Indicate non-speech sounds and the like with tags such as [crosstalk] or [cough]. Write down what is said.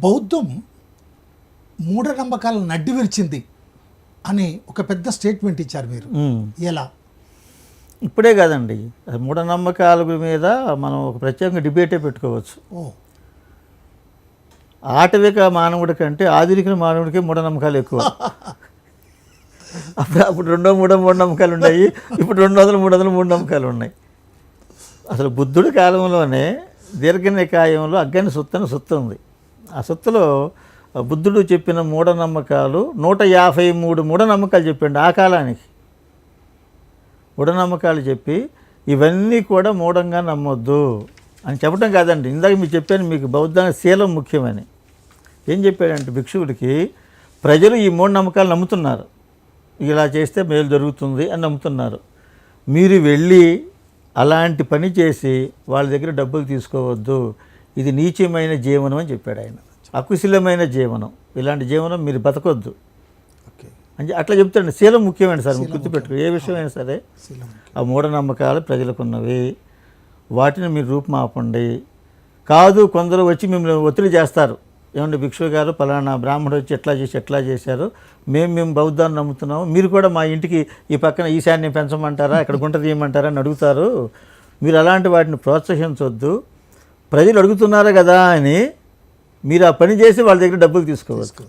బౌద్ధం మూఢనమ్మకాలను నడ్డి విరిచింది అని ఒక పెద్ద స్టేట్మెంట్ ఇచ్చారు మీరు. ఎలా? ఇప్పుడే కాదండి. మూఢనమ్మకాల మీద మనం ఒక ప్రత్యేకంగా డిబేటే పెట్టుకోవచ్చు. ఆటవిక మానవుడి కంటే ఆధునిక మానవుడికి మూఢనమ్మకాలు ఎక్కువ. [laughs] అప్పుడు అప్పుడు రెండో మూడో మూఢనమ్మకాలు ఉన్నాయి. ఇప్పుడు రెండు వందల మూడు వందల మూఢనమ్మకాలు ఉన్నాయి. అసలు బుద్ధుడి కాలంలోనే దీర్ఘనికాయంలో అగ్గని సుత్తని సుత్త ఉంది ఆ సొత్తులో బుద్ధుడు చెప్పిన మూఢనమ్మకాలు నూట యాభై మూడు మూఢనమ్మకాలు చెప్పండి ఆ కాలానికి. మూఢనమ్మకాలు చెప్పి ఇవన్నీ కూడా మూఢంగా నమ్మొద్దు అని చెప్పడం కాదండి. ఇందాక మీకు చెప్పాను మీకు బౌద్ధానికి శీలం ముఖ్యమని. ఏం చెప్పాడంటే భిక్షువుడికి ప్రజలు ఈ మూఢనమ్మకాలు నమ్ముతున్నారు. ఇలా చేస్తే మేలు జరుగుతుంది అని నమ్ముతున్నారు. మీరు వెళ్ళి అలాంటి పని చేసి వాళ్ళ దగ్గర డబ్బులు తీసుకోవద్దు. ఇది నీచమైన జీవనం అని చెప్పాడు ఆయన. అకుశలమైన జీవనం. ఇలాంటి జీవనం మీరు బతకొద్దు. అని అట్లా చెప్తాడు శీలం ముఖ్యమైన సార్ గుర్తుపెట్టుకో. ఏ విషయమైనా సరే ఆ మూఢనమ్మకాలు ప్రజలకున్నవి. వాటిని మీరు రూపుమాపండి. కాదు కొందరు వచ్చి మిమ్మల్ని ఒత్తిడి చేస్తారు. ఏమండి భిక్షు గారు పలానా బ్రాహ్మణుడు వచ్చి ఎట్లా చేసి ఎట్లా చేశారు? మేము మేము బౌద్ధాన్ని నమ్ముతున్నాము. మీరు కూడా మా ఇంటికి ఈ పక్కన ఈశాన్యం పెంచమంటారా? ఇక్కడ గుంట తీయమంటారా అని అడుగుతారు. మీరు అలాంటి వాటిని ప్రోత్సహించవద్దు ప్రజలు అడుగుతున్నారా కదా అని మీరు ఆ పని చేసి వాళ్ళ దగ్గర డబ్బులు తీసుకోవచ్చు.